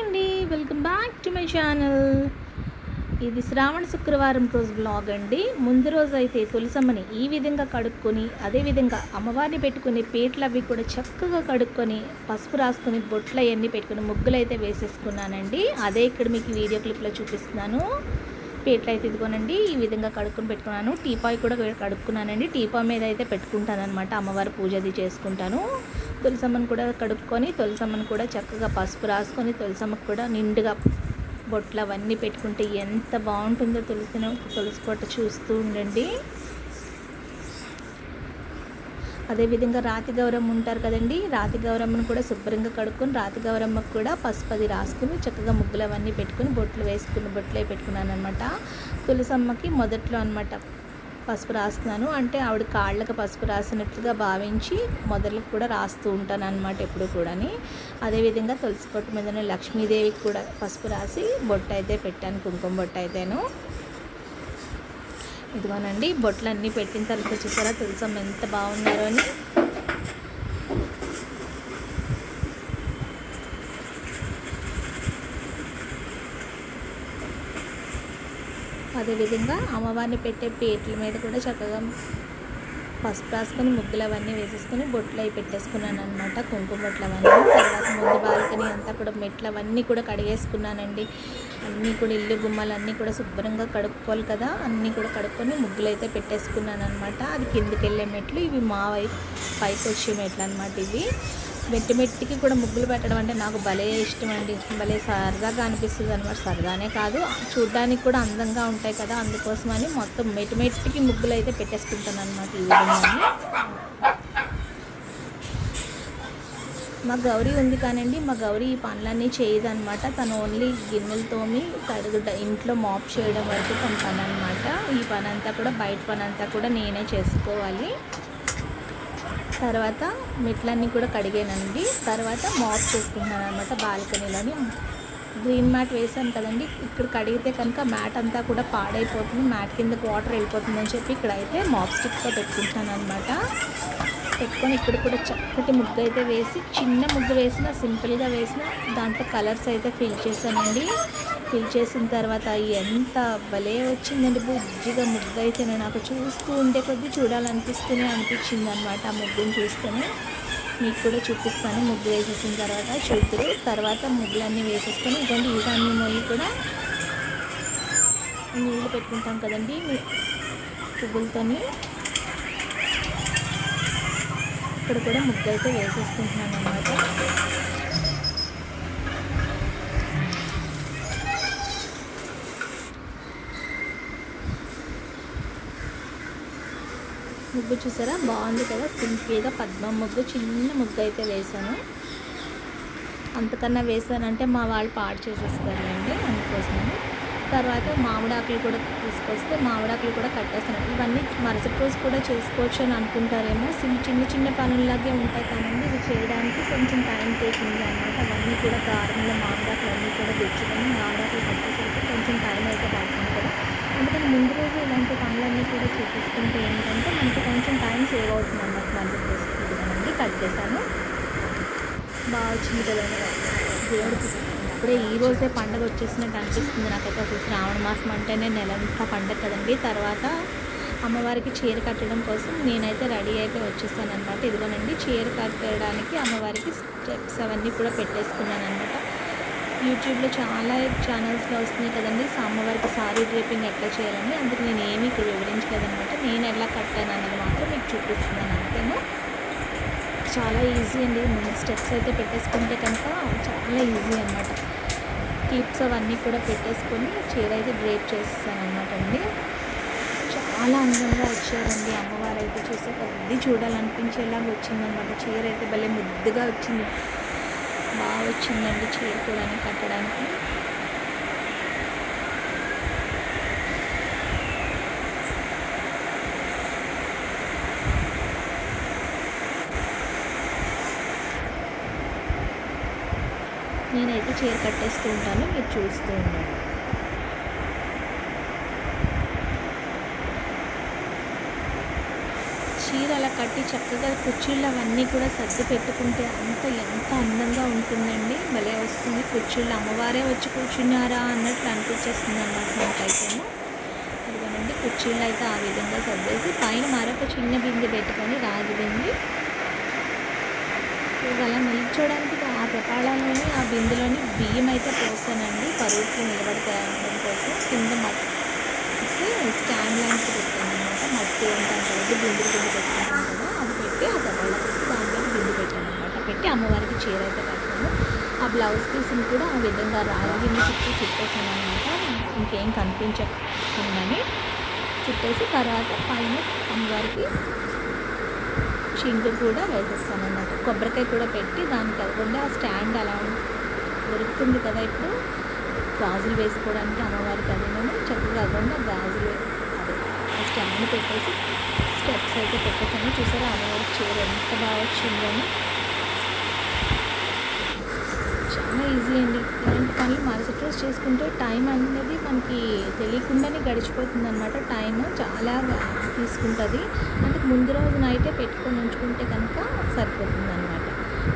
అండి. Welcome back to my channel ఇది శ్రావణ శుక్రవారం రోజు బ్లాగ్ అండి. ముందు రోజు అయితే తులసమ్మని ఈ విధంగా కడుక్కొని అదేవిధంగా అమ్మవారిని పెట్టుకుని పీటలు అవి కూడా చక్కగా కడుక్కొని పసుపు రాసుకొని బొట్లు అవన్నీ పెట్టుకుని ముగ్గులు అయితే వేసేసుకున్నానండి. అదే ఇక్కడ మీకు వీడియో క్లిప్లో చూపిస్తున్నాను. పీటలు అయితే ఇదిగోనండి ఈ విధంగా కడుక్కొని పెట్టుకున్నాను. టీపాయ్ కూడా కడుక్కున్నానండి. టీపాయ్ మీద అయితే పెట్టుకుంటాను అనమాట అమ్మవారి పూజ అది చేసుకుంటాను. తులసమ్మను కూడా కడుక్కొని తులసమ్మను కూడా చక్కగా పసుపు రాసుకొని తులసమ్మకు కూడా నిండుగా బొట్లు అవన్నీ పెట్టుకుంటే ఎంత బాగుంటుందో తులసిన తులసి పొట్ట చూస్తూ ఉండండి. అదేవిధంగా రాతి గౌరమ్మ ఉంటారు కదండి రాతి గౌరమ్మను కూడా శుభ్రంగా కడుక్కొని రాతి గౌరమ్మకు కూడా పసుపు అది రాసుకుని చక్కగా ముగ్గులు అవన్నీ పెట్టుకుని బొట్లు వేసుకుని బొట్లే పెట్టుకున్నాను అనమాట తులసమ్మకి మొదట్లో అనమాట పసుపు రాస్తున్నాను. అంటే ఆవిడ కాళ్ళకు పసుపు రాసినట్లుగా భావించి మొదలకు కూడా రాస్తూ ఉంటాను అనమాట ఎప్పుడు కూడాని. అదేవిధంగా తులసి పొట్టు మీదనే లక్ష్మీదేవికి కూడా పసుపు రాసి బొట్టు అయితే పెట్టాను కుంకుమ బొట్టు అయితేను. ఇదిగోనండి బొట్లు అన్నీ పెట్టిన తర్వాత చూసారా తులసమ్మ ఎంత బాగున్నారో అని. అదేవిధంగా అమ్మవారిని పెట్టే పీటల మీద కూడా చక్కగా పసుపు రాసుకొని ముగ్గులు అవన్నీ వేసేసుకొని బొట్లు అవి పెట్టేసుకున్నాను అనమాట కుంకుమ బొట్లు అవన్నీ. తర్వాత ముందు బాల్కనీ అంతా కూడా మెట్లు అవన్నీ కూడా కడిగేసుకున్నానండి. అన్నీ కూడా ఇల్లు గుమ్మాలు అన్నీ కూడా శుభ్రంగా కడుక్కోవాలి కదా అన్నీ కూడా కడుక్కొని ముగ్గులు అయితే పెట్టేసుకున్నాను అనమాట అది కిందికి వెళ్ళే మెట్లు ఇవి మా వైపు పైకి వచ్చే మెట్లు అనమాట ఇవి. మెట్టి మెట్టికి కూడా ముగ్గులు పెట్టడం అంటే నాకు భలే ఇష్టం అండి భలే సరదాగా అనిపిస్తుంది అనమాట సరదానే కాదు చూడ్డానికి కూడా అందంగా ఉంటాయి కదా అందుకోసమని మొత్తం మెట్టి మెట్టికి ముగ్గులు అయితే పెట్టేసుకుంటాను అనమాట ఈ విధంగా మా గౌరీ ఉంది కానండి మా గౌరీ ఈ పనులన్నీ చేయదనమాట తను ఓన్లీ గిన్నెలు తోమి కడుగు ఇంట్లో మాప్ చేయడం వరకు తన పని అనమాట ఈ పని అంతా కూడా బయట పని అంతా కూడా నేనే చేసుకోవాలి. తర్వాత మెట్లన్నీ కూడా కడిగానండి. తర్వాత మాప్ చేసుకుంటున్నాను అనమాట బాల్కనీలోని. గ్రీన్ మ్యాట్ వేసాను కదండి. ఇక్కడ కడిగితే కనుక మ్యాట్ అంతా కూడా పాడైపోతుంది. మ్యాట్ కిందకి వాటర్ వెళ్ళిపోతుందని చెప్పి ఇక్కడ అయితే మాప్ స్టిక్తో పెట్టుకుంటున్నాను అనమాట పెట్టుకొని ఇక్కడ కూడా చక్కటి ముగ్గు అయితే వేసి చిన్న ముగ్గు వేసిన సింపుల్గా వేసిన దాంట్లో కలర్స్ అయితే ఫిల్ చేశానండి. ఫిల్ చేసిన తర్వాత ఎంత భలే వచ్చిందండి. బుజ్జిగా ముగ్గు అయితే నాకు చూస్తూ ఉండే కొద్దీ చూడాలనిపిస్తూనే అనిపించింది అనమాట ఆ ముగ్గుని చూస్తూనే. మీకు కూడా చూపిస్తాను. ముగ్గు వేసేసిన తర్వాత చూద్దరు తర్వాత ముగ్గులన్నీ వేసేసుకొని ఇదండి ఈశాన్య మూలు కూడా నీళ్ళు పెట్టుకుంటాం కదండి. పువ్వులతోని ఇక్కడ కూడా ముగ్గు అయితే వేసేసుకుంటున్నాను అనమాట ముగ్గు చూసారా? బాగుంది కదా? సింపుల్గా పద్మం ముగ్గు చిన్న ముగ్గు అయితే వేశాను. అంతకన్నా వేసానంటే మా వాళ్ళు పాడు చేసేస్తారులేండి అందుకోసమని తర్వాత మామిడాకులు కూడా తీసుకొస్తే మామిడాకులు కూడా కట్టేస్తాను. ఇవన్నీ మరుసటి రోజు కూడా చేసుకోవచ్చు అని అనుకుంటారేమో. చిన్న చిన్న పనుల్లాగే ఉంటాయి కానీ ఇవి చేయడానికి కొంచెం టైం టేకింగ్ అనమాట అవన్నీ కూడా కారంలో మామిడాకులు అన్నీ కూడా తెచ్చుకొని మామిడాకులు కట్టేసరికి కొంచెం టైం అయితే పడుతుంది కదా. అందుకని ముందు రోజు ఇలాంటి పనులన్నీ కూడా చేసేసుకుంటే ఏంటి సేవ్ అవుతుంది అన్నమాట మరుసటి రోజు కట్ చేశాను. బాగా వచ్చింది కదండి దేవుడికి ఈ రోజే పండగ వచ్చేసినట్టు అనిపిస్తుంది నాకైతే అసలు. శ్రావణ మాసం అంటేనే నెలంతా పండగ కదండి. తర్వాత అమ్మవారికి చీర కట్టడం కోసం నేనైతే రెడీ అయిపోయి వచ్చేసాను అనమాట ఇదిగోనండి చీర కట్టడానికి అమ్మవారికి స్టెప్స్ అవన్నీ కూడా పెట్టేసుకున్నాను అనమాట యూట్యూబ్లో చాలా ఛానల్స్లో వస్తున్నాయి కదండి. అమ్మవారికి సారీ డ్రేపింగ్ ఎట్లా చేయాలని. అందుకు నేను ఏమీ ఇక్కడ వివరించలేదనమాట నేను ఎలా కట్టాను అనమాట చూపిస్తున్నాను అంతేను? చాలా ఈజీ అండి. ముందు స్టెప్స్ అయితే పెట్టేసుకుంటే కనుక చాలా ఈజీ అనమాట క్లిప్స్ అవన్నీ కూడా పెట్టేసుకొని చీర అయితే డ్రేప్ చేస్తాను అనమాట అండి. చాలా అందంగా వచ్చారండి. అమ్మవారు అయితే చూసే కొద్ది చూడాలనిపించేలాగా వచ్చిందనమాట చీర అయితే భలే ముద్దుగా వచ్చింది. బాగా వచ్చిందండి చీర కూడా కట్టడానికి. నేనైతే చీర కట్టేస్తూ ఉంటాను మీరు చూస్తూ ఉన్నాను చీర అలా కట్టి చక్కగా కుర్చీలు అవన్నీ కూడా సర్ది పెట్టుకుంటే అంత ఎంత అందంగా ఉంటుందండి. భలే వస్తుంది. కుర్చీలు అమ్మవారే వచ్చి కూర్చున్నారా అన్నట్లు అనిపించేస్తుంది అన్నమాట నాకైతేను. అదిగోనండి కుర్చీలు అయితే ఆ విధంగా సర్దేసి పైన మరొక చిన్న బిందె పెట్టుకొని రాజు బింది అలా నిల్చోడానికి ఆ ప్రపాళంలోని ఆ బిందులోని బియ్యం అయితే పోసానండి పరువుకి నిలబడతాయడం కోసం. కింద మట్టి స్టాండ్ లాంటి పెట్టాను అనమాట మట్టి ఉంటాను కదండి బిందులు బిందు పెట్టుకుంటాం కదా అది పెట్టి ఆ ప్రపాళ పెట్టి దాంట్లో బిందు పెట్టాను అనమాట పెట్టి అమ్మవారికి చీర అయితే కట్టాను. ఆ బ్లౌజ్ పీస్ని కూడా ఆ విధంగా రాగిని చుట్టూ చుట్టేసాను అనమాట ఇంకేం కనిపించకుండానే చుట్టేసి తర్వాత పైన అమ్మవారికి చింకు కూడా వేసేస్తాను అన్నమాట కొబ్బరికాయ కూడా పెట్టి దానికి కాకుండా ఆ స్టాండ్ అలా దొరుకుతుంది కదా ఇప్పుడు. గాజులు వేసుకోవడానికి అమ్మవారికి అది చక్కగా కాకుండా గాజులు అదే ఆ స్టాండ్ పెట్టేసి స్టెప్స్ అయితే పెట్టేసాను చూసారా అమ్మవారికి చీర ఎంత బాగా వచ్చిందని. చాలా ఈజీ అండి. ఇలాంటి పనులు మరుసటి రోజు చేసుకుంటే టైం అనేది మనకి తెలియకుండానే గడిచిపోతుంది అనమాట టైం చాలా తీసుకుంటుంది. అంటే ముందు రోజు నైటే పెట్టుకొని ఉంచుకుంటే కనుక సరిపోతుంది అనమాట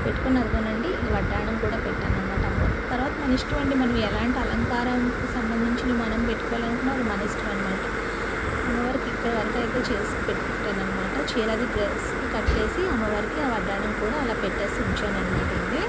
పెట్టుకొని అదిగోనండి వడ్డాణం కూడా పెట్టాను అనమాట తర్వాత మన ఇష్టం అండి మనం ఎలాంటి అలంకారానికి సంబంధించిన మనం పెట్టుకోవాలనుకున్నా అది మన ఇష్టం అనమాట అమ్మవారికి ఇక్కడ వరకు అయితే చేసి పెట్టుకుంటాను అనమాట చీరది డ్రెస్ కట్టేసి అమ్మవారికి ఆ వడ్డాణం కూడా అలా పెట్టేసి ఉంచాను అనమాట అండి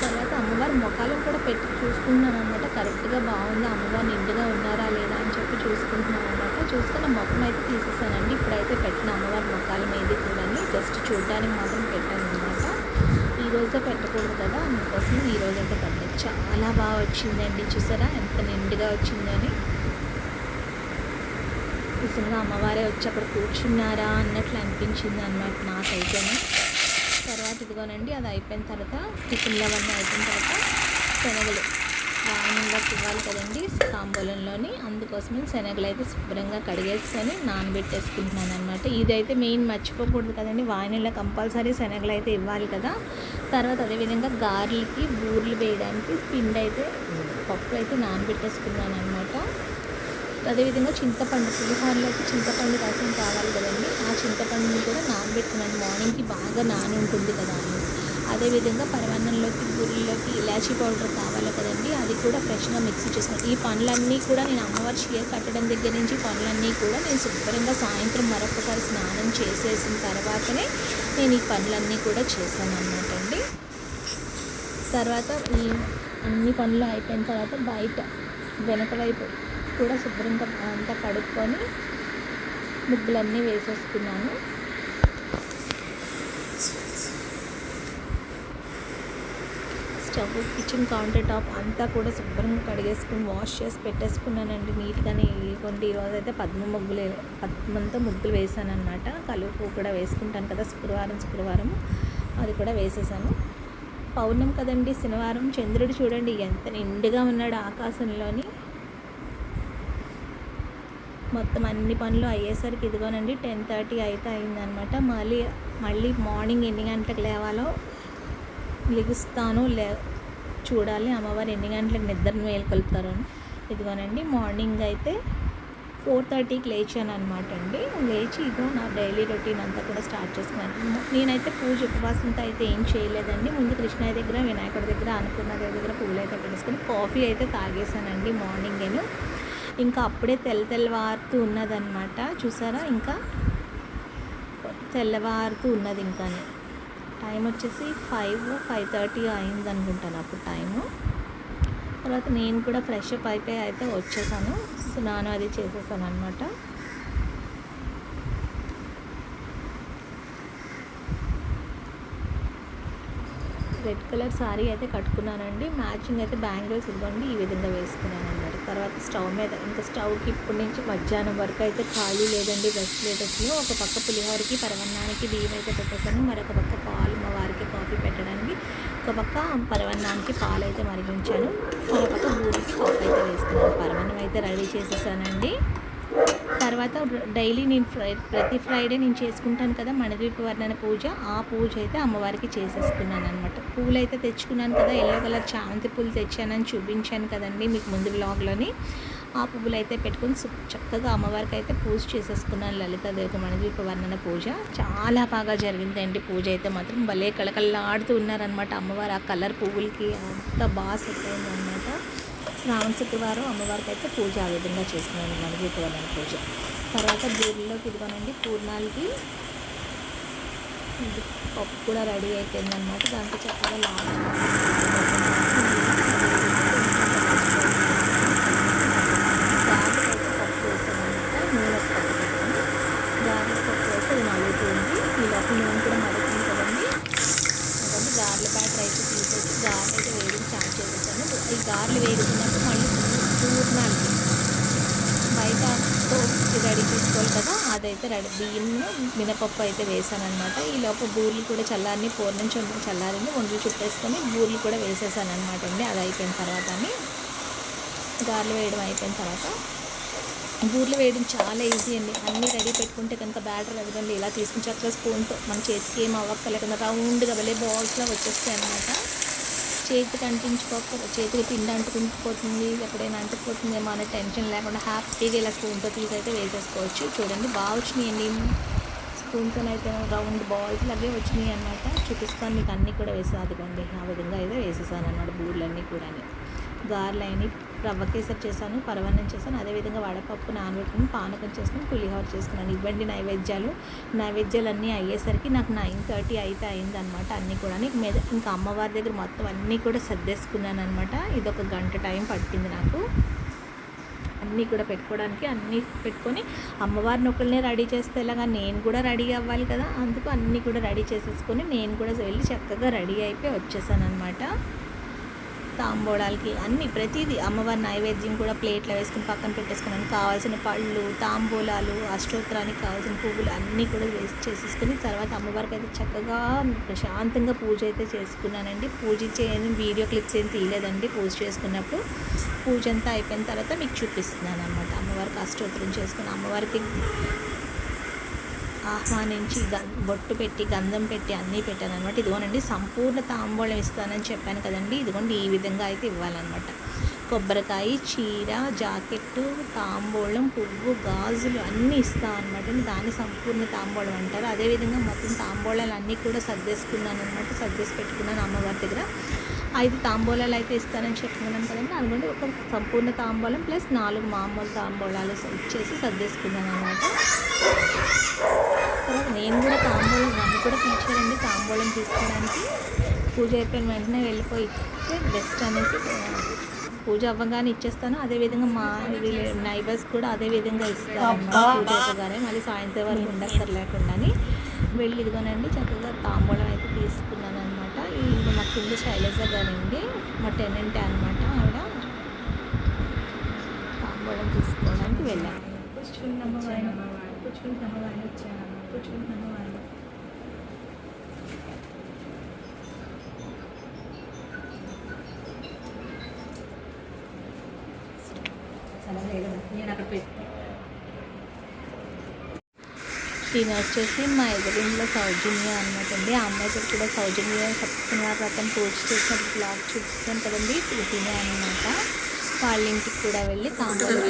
తర్వాత అమ్మవారి ముఖాలను కూడా పెట్టి చూసుకుంటున్నాను అనమాట కరెక్ట్గా బాగుందా. అమ్మవారు నిండుగా ఉన్నారా లేదా అని చెప్పి చూసుకుంటున్నాను అనమాట చూసుకున్న ముఖం అయితే తీసేసానండి. ఇప్పుడైతే పెట్టిన అమ్మవారి ముఖాల మీద కూడా జస్ట్ చూడడానికి మాత్రం పెట్టాను అనమాట ఈ రోజే పెట్టకూడదు కదా. అందుకోసం ఈ రోజు అయితే పెట్టాను చాలా బాగా వచ్చిందండి. చూసారా? ఎంత నిండుగా వచ్చిందని. నిజంగా అమ్మవారే వచ్చి అక్కడ కూర్చున్నారా అన్నట్లు అనిపించింది అనమాట నాకైతేనే. తర్వాత ఇదిగోనండి అది అయిపోయిన తర్వాత టిఫిన్లు అవన్నీ అయిపోయిన తర్వాత శనగలు. వాయినంలోకి ఇవ్వాలి కదండి కాంబోలంలోని అందుకోసమే శనగలు అయితే శుభ్రంగా కడిగేసుకొని నానబెట్టేసుకుంటున్నాను అనమాట ఇదైతే మెయిన్ మర్చిపోకూడదు కదండి వాయినలో కంపల్సరీ శనగలు అయితే ఇవ్వాలి కదా. తర్వాత అదేవిధంగా గారెలకి బూర్లు వేయడానికి పిండి అయితే పప్పు అయితే నానబెట్టేసుకున్నాను అనమాట అదేవిధంగా చింతపండు పులిహోరలోకి చింతపండు రసం కావాలి కదండి. ఆ చింతపండుని కూడా నానబెట్టుకున్నాను. మార్నింగ్కి బాగా నాని ఉంటుంది కదా అని అదేవిధంగా పరమాన్నంలోకి గురిలోకి ఇలాచీ పౌడర్ కావాలి కదండి అది కూడా ఫ్రెష్గా మిక్సీ చేసుకున్నాను ఈ పనులన్నీ కూడా నేను అమ్మవారి చీర కట్టడం దగ్గర నుంచి పనులన్నీ కూడా నేను శుభ్రంగా సాయంత్రం మరొకసారి స్నానం చేసేసిన తర్వాతనే నేను ఈ పనులన్నీ కూడా చేశాను అనమాట అండి. తర్వాత ఈ అన్ని పనులు అయిపోయిన తర్వాత బయట వెనక వైపు కూడా శుభ్రంగా అంతా కడుక్కొని ముగ్గులన్నీ వేసేసుకున్నాను. స్టవ్ కిచెన్ కౌంటర్ టాప్ అంతా కూడా శుభ్రంగా కడిగేసుకుని వాష్ చేసి పెట్టేసుకున్నానండి. నీట్గానే ఇవ్వండి ఈరోజు అయితే పద్మ ముగ్గులు పద్మంతా ముగ్గులు వేసాను అనమాట కలుపు కూడా వేసుకుంటాను కదా శుక్రవారం శుక్రవారం అది కూడా వేసేసాను. పౌర్ణం కదండి శనివారం చంద్రుడు చూడండి ఎంత నిండుగా ఉన్నాడు ఆకాశంలోని. మొత్తం అన్ని పనులు అయ్యేసరికి ఇదిగోనండి టెన్ థర్టీ అయితే అయిందనమాట. మళ్ళీ మళ్ళీ మార్నింగ్ ఎన్ని గంటలకు లేవాలో లెగుస్తాను లే చూడాలి. అమ్మవారు ఎన్ని గంటలకు నిద్రను మేల్కొల్పుతారు ఇదిగోనండి మార్నింగ్ అయితే ఫోర్ థర్టీకి లేచాను అనమాట అండి. లేచి ఇదో నా డైలీ రొటీన్ అంతా కూడా స్టార్ట్ చేసుకున్నాను. నేనైతే పూజ ఉపవాసంతో అయితే ఏం చేయలేదండి. ముందు కృష్ణయ్య దగ్గర వినాయకుడి దగ్గర అనుకున్న దగ్గర పూలు అయితే పెట్టేసుకొని కాఫీ అయితే తాగేసానండి మార్నింగ్ నేను. ఇంకా అప్పుడే తెల్ల తెల్లవారుతూ ఉన్నదన్నమాట. చూసారా? ఇంకా తెల్లవారుతూ ఉన్నది ఇంకా టైం వచ్చేసి ఫైవ్ ఫైవ్ థర్టీ అయింది అనుకుంటాను అప్పుడు టైము. తర్వాత నేను కూడా ఫ్రెష్ అప్ అయిపోయి అయితే వచ్చేసాను. స్నానం అది చేసేసాను అనమాట రెడ్ కలర్ శారీ అయితే కట్టుకున్నానండి. మ్యాచింగ్ అయితే బ్యాంగిల్స్ ఇవ్వండి ఈ విధంగా వేసుకున్నాను అనమాట తర్వాత స్టవ్ మీద ఇంకా స్టవ్కి ఇప్పటి నుంచి మధ్యాహ్నం వరకు అయితే ఖాళీ లేదండి వెస్టిలేటర్స్లో ఒక పక్క పులిహోరకి పరవన్నానికి బియ్యం అయితే పెట్టేశాను. మరొక పక్క పాలు మా వారికి కాఫీ పెట్టడానికి ఒక పక్క పరవన్నానికి పాలు అయితే మరిగించాను. మరొక పక్క బూరికి కాఫీ అయితే వేసుకున్నాను. పరవన్నం అయితే రెడీ చేసేసానండి. తర్వాత డైలీ నేను ఫ్రై ప్రతి ఫ్రైడే నేను చేసుకుంటాను కదా మణిద్వీప వర్ణన పూజ ఆ పూజ అయితే అమ్మవారికి చేసేసుకున్నాను అనమాట పూలు అయితే తెచ్చుకున్నాను కదా ఎల్లో కలర్ చామంతి పూలు తెచ్చానని చూపించాను కదండి మీకు ముందు బ్లాగ్లోని ఆ పువ్వులు అయితే పెట్టుకొని చక్కగా అమ్మవారికి అయితే పూజ చేసేసుకున్నాను లలితాదేవికి మనదీప వర్ణన పూజ. చాలా బాగా జరిగిందండి పూజ అయితే మాత్రం. భలే కళకళలాడుతూ ఉన్నారనమాట అమ్మవారు ఆ కలర్ పువ్వులకి. అంత బాగా సెట్ అయిందనమాట శ్రావణ శుక్రవారం అమ్మవారికి అయితే పూజ ఆ విధంగా చేసుకున్నాను మనదీప వర్ణన పూజ. తర్వాత బూరిలోకి ఇదిగోనండి పూర్ణాలకి పప్పు కూడా రెడీ అయిపోయింది అనమాట దాంట్లో చక్కగా లాస్ట్ గారెలు అయితే పప్పు వేసాను అనమాట నూనె పప్పు పెట్టాను గారెలు పప్పు వేస్తే అది మరుగుతుంది ఈ లోపల నూనె కూడా మరుగుతుంది కదండి అదండి గారెల బ్యాటర్ అయితే తీసేసి గారెలు అయితే వేయడం స్టార్ట్ చేసేసాను ఈ గారెలు వేగుతున్నప్పుడు మళ్ళీ పూర్ణాలకి బయట రెడీ చేసుకోవాలి కదా అదైతే రెడీ బియ్యం మినపప్పు అయితే వేసాను అనమాట ఈ లోపల బూర్లు కూడా చల్లారిని నుంచి చుట్టూ చల్లారిని వంటలు చుట్టేసుకొని బూర్లు కూడా వేసేసాను అనమాట అండి. అది అయిపోయిన తర్వాత గారెలు వేయడం అయిపోయిన తర్వాత. బూర్లు వేయడం చాలా ఈజీ అండి. అన్నీ రెడీ పెట్టుకుంటే కనుక బ్యాటర్ అదిగండి ఇలా తీసుకుని చక్కగా స్పూన్తో మన చేతికి ఏం అవ్వక్కలేకుండా రౌండ్గా వెళ్ళే బాల్స్లో వచ్చేస్తాయి అనమాట చేతికి అంటించుకోక చేతికి పిండి అంటుకుంటుపోతుంది ఎక్కడైనా అంటుకుపోతుందేమో అనే టెన్షన్ లేకుండా హ్యాపీగా ఇలా స్పూన్తో తీసి అయితే వేసేసుకోవచ్చు. చూడండి బాగా వచ్చినాయండి. స్పూన్తో అయితే రౌండ్ బాల్స్ అవే వచ్చినాయి అనమాట చూపిస్తాను మీకు అన్నీ కూడా వేసా. అదిగోండి ఆ విధంగా అయితే వేసేసాను అన్నమాట బూర్లన్నీ కూడా గారెలు రవ్వ కేసరి చేశాను పరవన్నం చేశాను. అదేవిధంగా వడపప్పు నానబెట్టుకుని పానకం చేసుకుని పులిహోర చేసుకున్నాను. ఇవ్వండి నైవేద్యాలు. నైవేద్యాలు అన్నీ అయ్యేసరికి నాకు నైన్ థర్టీ అయితే అయిందనమాట అన్నీ కూడా మీద ఇంకా అమ్మవారి దగ్గర మొత్తం అన్నీ కూడా సర్దేసుకున్నాను అనమాట ఇది ఒక గంట టైం పట్టింది నాకు. అన్నీ కూడా పెట్టుకోవడానికి అన్నీ పెట్టుకొని అమ్మవారిని ఒకళ్ళనే రెడీ చేస్తే ఎలాగా నేను కూడా రెడీ అవ్వాలి కదా అందుకు అన్నీ కూడా రెడీ చేసేసుకొని నేను కూడా వెళ్ళి చక్కగా రెడీ అయిపోయి వచ్చేసాను అనమాట తాంబూడాలకి అన్ని ప్రతిదీ అమ్మవారి నైవేద్యం కూడా ప్లేట్లో వేసుకుని పక్కన పెట్టేసుకున్నాను. కావాల్సిన పళ్ళు తాంబూలాలు అష్టోత్తరానికి కావాల్సిన పువ్వులు అన్నీ కూడా వేసి చేసేసుకుని తర్వాత అమ్మవారికి అయితే చక్కగా ప్రశాంతంగా పూజ అయితే చేసుకున్నానండి. పూజ చేయని వీడియో క్లిప్స్ ఏం తీయలేదండి పూజ చేసుకున్నప్పుడు. పూజ అంతా అయిపోయిన తర్వాత మీకు చూపిస్తున్నాను అనమాట అమ్మవారికి అష్టోత్తరం చేసుకుని అమ్మవారికి ఆహ్వానించి గం బొట్టు పెట్టి గంధం పెట్టి అన్నీ పెట్టాను అనమాట ఇదిగోనండి సంపూర్ణ తాంబూలం ఇస్తానని చెప్పాను కదండి. ఇదిగోండి ఈ విధంగా అయితే ఇవ్వాలన్నమాట. కొబ్బరికాయ చీర జాకెట్టు తాంబూలం పువ్వు గాజులు అన్నీ ఇస్తాం అనమాట దాన్ని సంపూర్ణ తాంబూలం అంటారు. అదేవిధంగా మొత్తం తాంబూలాలు అన్నీ కూడా సర్దేసుకున్నాను అనమాట సర్దేసి పెట్టుకున్నాను అమ్మవారి దగ్గర. ఐదు తాంబూలాలు అయితే ఇస్తానని చెప్పుకున్నాను కదండి. అనుకోండి ఒక సంపూర్ణ తాంబూలం ప్లస్ నాలుగు మామూలు తాంబూలాలు ఇచ్చేసి సర్దేసుకున్నాను అనమాట. తర్వాత నేను కూడా తాంబూలం నన్ను కూడా పిలిచారండి తాంబూలం తీసుకోవడానికి. పూజ అయిపోయిన వెంటనే వెళ్ళిపోయి బెస్ట్ అనేసి పూజ అవ్వగానే ఇచ్చేస్తాను. అదేవిధంగా మా నైబర్స్ కూడా అదే విధంగా ఇస్తారు అన్నమాట పూజ అవ్వగానే మళ్ళీ సాయంత్రం వరకు ఉండక్కర్ లేకుండాని వెళ్ళి ఇదిగోనండి చక్కగా తాంబూలం అయితే తీసుకున్నాను అనమాట ఇది మా కింద శైలజ గారండి మా టెనెంటే అనమాట ఆవిడ. తాంబూలం తీసుకోవడానికి వెళ్ళాను కూర్చున్నమ్మ వాయిన కూర్చుంటున్నమ్మ వాయిన వచ్చాను కూర్చుంటున్నమ్మ వాయిన నేను అక్కడ పెట్టి ఈయన వచ్చేసి మా ఎదురింట్లో సౌజన్య అనమాట అండి. ఆ అమ్మాయితో కూడా సౌజన్య సత్యనారాయణ వ్రతం పూజ చేసిన బ్లాగ్ చూపిస్తాను కదండి. తినే అనమాట వాళ్ళ ఇంటికి కూడా వెళ్ళి తాంబూలం.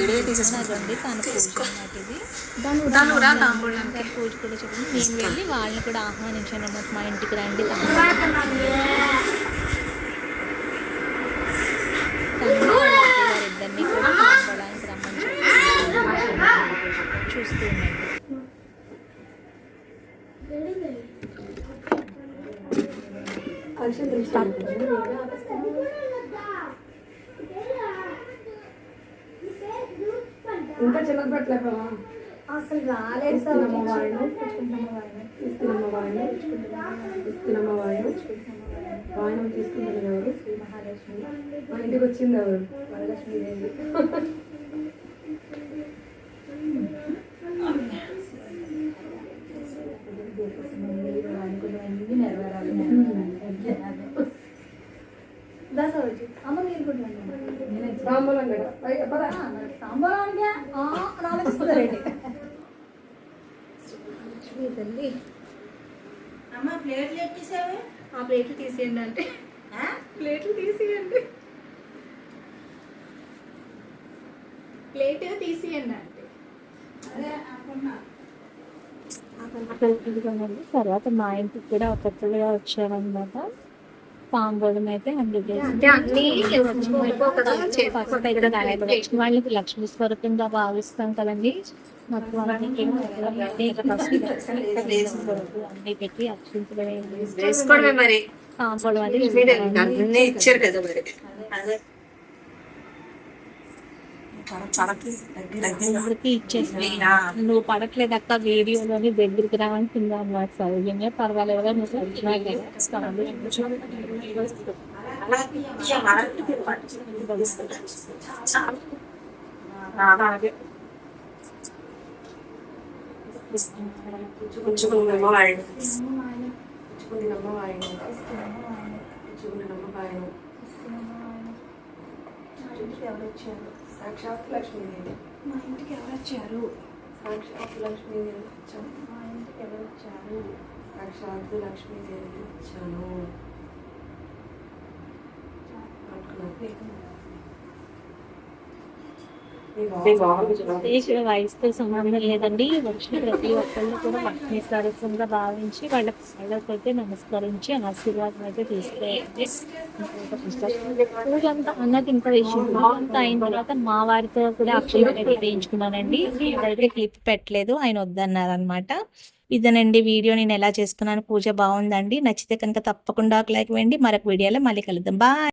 అదండి తన పూజ అన్నమాట ఇది. దాని పూజ కూడా చెప్పింది నేను వెళ్ళి వాళ్ళని కూడా ఆహ్వానించాను అనమాట మా ఇంటికి రండి తను వారిద్దరిని కూడా రమ్మని చూస్తూ ఉండండి ఇంకా చిన్నది పెట్టలేకపోవా అసలు రాలేదు ఇస్తున్నమ్మ వాడిని. ఇస్తున్నమ్మ వాడిని. ఇస్తున్నమ్మ వాయినం తీసుకుంటుంది ఎవరు? మహాలక్ష్మి మన ఇంటికి వచ్చింది ఎవరు? వరలక్ష్మీదేవి దాసవచ్చు అమ్మ మీరు కూడా తాంబూలం ఆలోచిస్తున్నారండి తల్లి. అమ్మ ప్లేట్లు ఎట్టేసావే ఆ ప్లేట్లు తీసేయండి అంటే. ప్లేట్లు తీసేయండి. ప్లేట్ తీసియండి అంటే. అదే అనుకున్నా. ఇదిగోనండి తర్వాత మా ఇంటికి కూడా ఒకటిగా వచ్చారనమాట తాంబూలం అయితే వాళ్ళకి లక్ష్మీ స్వరూపంగా భావిస్తాం కదండి. మొత్తం అన్ని పెట్టి అది. అన్నీ ఇచ్చారు కదా మరి. అదే అందరికి ఇచ్చేసి నువ్వు పడట్లేదు అక్క వీడియోలోని దగ్గరికి రావాల్సింది అన్నమాట సౌజన్య పర్వాలేదు నువ్వు వాయన పుచ్చుకుంటున్నమ్మ వాయన సాక్షాత్ లక్ష్మీదేవి మా ఇంటికి ఎవరు వచ్చారు? సాక్షాత్ లక్ష్మీదేవి వచ్చాను మా ఇంటికి ఎవరు వచ్చారు? సాక్షాత్ లక్ష్మీదేవి వచ్చాను. పట్టుకున్నాను. మీ వయసుతో సంబంధం లేదండి. వచ్చిన ప్రతి ఒక్కళ్ళు కూడా లక్ష్మీ స్వరూపంగా భావించి వాళ్ళ పిల్లలకి అయితే నమస్కరించి ఆశీర్వాదం అయితే తీసుకోవాలి అంతా అన్నది ఇంకా విషయం. అంతా అయిన తర్వాత మా వారితో కూడా అక్షరం వేయించుకున్నానండి అయితే క్లిప్ పెట్టలేదు ఆయన వద్దన్నారు అనమాట ఇదేనండి వీడియో నేను ఎలా చేసుకున్నాను పూజ బాగుందండి. నచ్చితే కనుక తప్పకుండా ఒక లైక్ వేయండి. మరొక వీడియోలో మళ్ళీ కలుద్దాం. బాయ్.